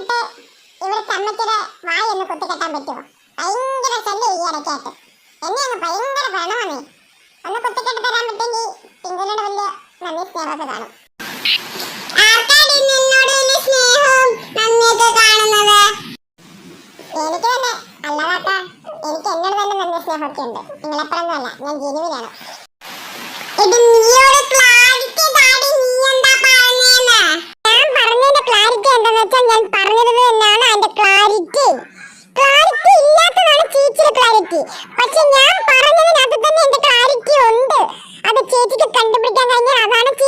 വന്നിട്ട് ഇവിടുത്തെ അമ്മച്ചിയുടെ വായ ഒന്ന് കുത്തിക്കെട്ടാൻ പറ്റുമോ ഭയങ്കര ശല്യം ഈ ഇടയ്ക്കായിട്ട്. എന്നെ അങ്ങ് ഭയങ്കര പ്രണമാണ് ഒന്ന് കുത്തിക്കെട്ടി തരാൻ പറ്റുമെങ്കിൽ പിങ്കുലിനോട് വലിയ നന്ദി സ്നേഹമൊക്കെ കാണും. എനിക്ക് തന്നെ. അല്ലാതാത്ത എനിക്ക് എന്നോട് തന്നെ നന്ദി സ്നേഹമൊക്കെ ഉണ്ട്. നിങ്ങളെപ്പോഴൊന്നുമല്ല ഞാൻ ജനുവിനാണ്.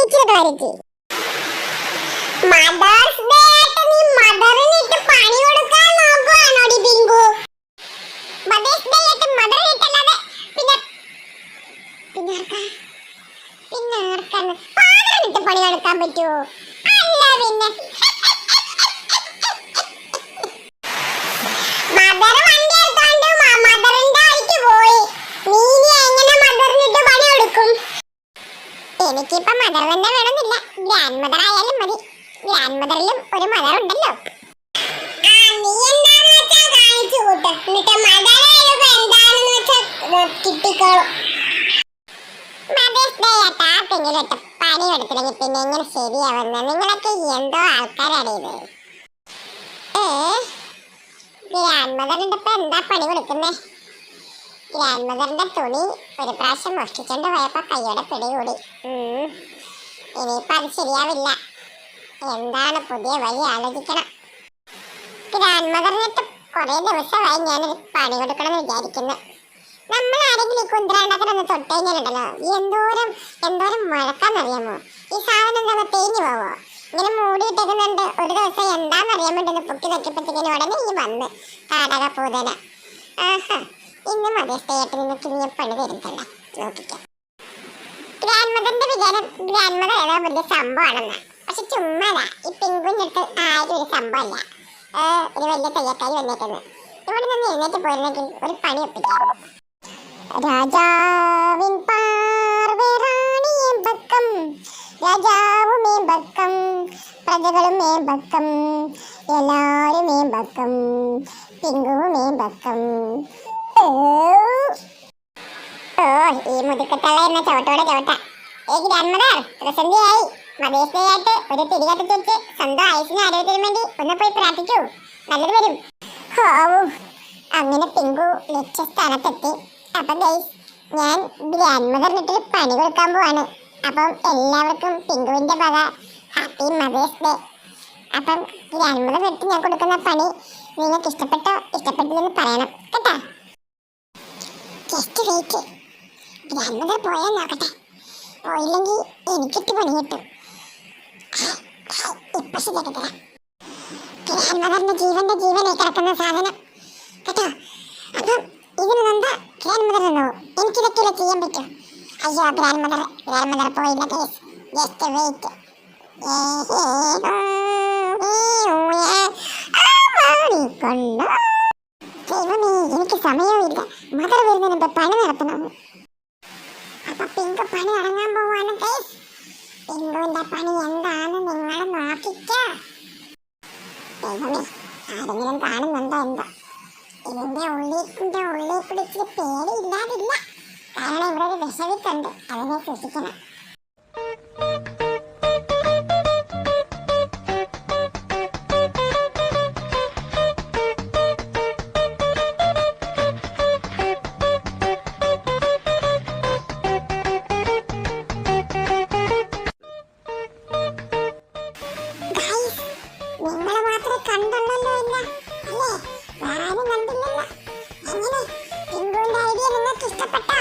ചേച്ചിയുടെ ക്ലാരിറ്റി മദേഴ്സ് ഡേ ആയിട്ട് നീ മദറിനിട്ട് പണി കൊടുക്കാൻ നോക്കുവാണോടി പിങ്കു മദേഴ്സ് ഡേ ആയിട്ട് മദറിനിട്ടല്ലാതെ പിന്നെ പിന്നെ ആർക്കാ? പിന്നെ ആർക്കാണ്? ഫാദറിനിട്ട് പണി കൊടുക്കാൻ പറ്റുമോ അല്ല പിന്നെ മദർ വണ്ടി എടുത്തോണ്ട് മദറിന്റെ ആയിട്ട് പോയി നീ ഇനി എങ്ങനെ മദറിനിട്ട് പണി കൊടുക്കും എനിക്കിപ്പോ മദർ തന്നെ വേണമെന്നില്ല ഗ്രാൻഡ് മദർ ആയാലും മതി. ഗ്രാൻഡ് മദറിലും ഒരു മദർ ഉണ്ടല്ലോ. കിട്ടിക്കോളും മദേഴ്സ് ഡേ ആയിട്ട് ആർക്കെങ്കിലും പണി കൊടുത്തില്ലെങ്കിൽ പിന്നെ എങ്ങനെ ശരിയാവുന്ന? നിങ്ങളൊക്കെ എന്തോ ആൾക്കാരാണ് ഇത്. ഏ? ഗ്രാൻഡ് മദറിന്റെ ഇപ്പൊ പണി കൊടുക്കുന്നേ? ഗ്രാൻഡ് മദറിന്റെ തുണി ഒരു പ്രാവശ്യം മോഷ്ടിച്ചോണ്ട് പോയപ്പോ കയ്യോടെ പിടികൂടി. ഉം. ഇനിയിപ്പോ അത് ശരിയാവില്ല. എന്താണ് പുതിയ വഴി ആലോചിക്കണം. ഗ്രാൻഡ് മദറിനിട്ട് കുറേ ദിവസമായി ഞാനൊരു പണി കൊടുക്കണം എന്ന് വിചാരിക്കുന്നു. നമ്മൾ ആരെങ്കിലും ഈ കുന്തരാണ്ടത്തിൽ ഒന്ന് തൊട്ട് കഴിഞ്ഞാലുണ്ടല്ലോ എന്തോരം എന്തോരം മഴക്കാന്നറിയാമോ ഈ സാധനം എന്താ തേഞ്ഞു പോവോ? ഇങ്ങനെ മൂടിയിട്ടേക്കുന്നുണ്ട്. ഒരു ദിവസം എന്താണെന്നറിയാൻ വേണ്ടി ഒന്ന് പൊക്കി നോക്കിയപ്പോഴത്തേക്കിന് ഉടനെ ഈ വന്ന് കാടക പൂതന. ആഹാ ഇന്നും അതേ സ്റ്റേറ്റിൽ നിന്ന് കിഞ്ഞ പണി തരുന്നല്ല. നോക്കിക്കാം. ഗ്രാൻഡ് മദറിന്റെ വിചാരം ഗ്രാൻഡ് മദർ ഏതോ വലിയ സംഭവമാണെന്ന്. പക്ഷെ ചുമ്മാതാ ഈ പെൺകുഞ്ഞെടുത്ത് ആരും ഒരു സംഭവമല്ല. ഒരു വലിയ തയ്യക്കാരി വന്നേക്കുന്നത്. ഇവിടെ നിന്ന് എഴുന്നേറ്റ് പോയിരുന്നെങ്കിൽ ഒരു പണി ഒപ്പിക്കാം. രാജാവിൻ പാർവേറാണിയെ ബക്കം രാജാവുമേ ബക്കം പ്രജകളുമേ ബക്കം എല്ലാരുമേ ബക്കം പിങ്കുവുമേ ബക്കം ഓ ഈ മുതുക്കത്തള്ള എന്ന ചവിട്ടോടെ ചവിട്ട. എനിക്ക് ജന്മതാർ പ്രസന്ധിയായി മതേശയായിട്ട് ഒരു തിരികത്ത് തിരിച്ച് സ്വന്തം ആയുസിന് ആരോഗ്യത്തിന് വേണ്ടി ഒന്ന് പോയി പ്രാർത്ഥിച്ചു നല്ലത് വരും. ഹോവു അങ്ങനെ പിങ്കു ലക്ഷ്യസ്ഥാനത്തെത്തി. അപ്പം ഗൈസ് ഞാൻ ഗ്രാൻഡ്മദറിനിട്ട് പണി കൊടുക്കാൻ പോവാണ്. അപ്പം എല്ലാവർക്കും പിങ്കുവിന്റെ വക ഹാപ്പി മദേഴ്സ് ഡേ. അപ്പം ഗ്രാൻഡ്മദറിനിട്ട് ഞാൻ കൊടുക്കുന്ന പണി നിങ്ങൾക്ക് ഇഷ്ടപ്പെട്ടോ ഇഷ്ടപ്പെട്ടില്ലെന്ന് പറയണം. കേട്ടാ? ജസ്റ്റ് വെയിറ്റ് ഗ്രാൻഡ്മദർ പോയാൽ നോക്കട്ടെ. പോയില്ലെങ്കിൽ എനിക്കിട്ട് പണി കിട്ടും. ഇപ്പൊ ശരിയാക്കി തരാം. ഗ്രാൻഡ്മദറിന്റെ ജീവന്റെ ജീവനെ കിടക്കുന്ന സാധനം. കേട്ടോ? അപ്പം ഇതിന് നന്ദ ഗ്രാൻഡ് മദർ എന്നോ എനിക്കിതൊക്കെയല്ലേ ചെയ്യാൻ പറ്റും? അയ്യോ ഗ്രാൻഡ് മദർ ഗ്രാൻഡ് മദർ പോയില്ല കേസ് ജസ്റ്റ് വെയിറ്റ് ദൈവമേ എനിക്ക് സമയമില്ല മദർ വരുന്നതിന് മുമ്പ് പണി നടത്തണം. അപ്പൊ പിങ്ക് പണി ഇറങ്ങാൻ പോവാണ്. ഗൈസ് പിങ്കുവിന്റെ പണി എന്താന്ന് നിങ്ങൾ നോക്കിക്കോ. ദൈവമേ ആരെങ്കിലും കാണുന്നുണ്ടോ എന്തോ? ഇതിന്റെ ഉള്ളിന്റെ ഉള്ളിൽ പിടിച്ച് പേടിയില്ലാതില്ല. കാരണം ഇവിടെ ഒരു വിഷവിത്തുണ്ട് അതിനെ സൂക്ഷിക്കണം. നിങ്ങൾ മാത്രമേ കണ്ടുള്ളല്ലോ ഇല്ല അല്ലേ? വേറെ ആരും കണ്ടില്ലല്ലോ. എങ്ങനെ? ടിങ്കുവിന്റെ ഐഡിയ നിങ്ങൾക്ക് ഇഷ്ടപ്പെട്ടോ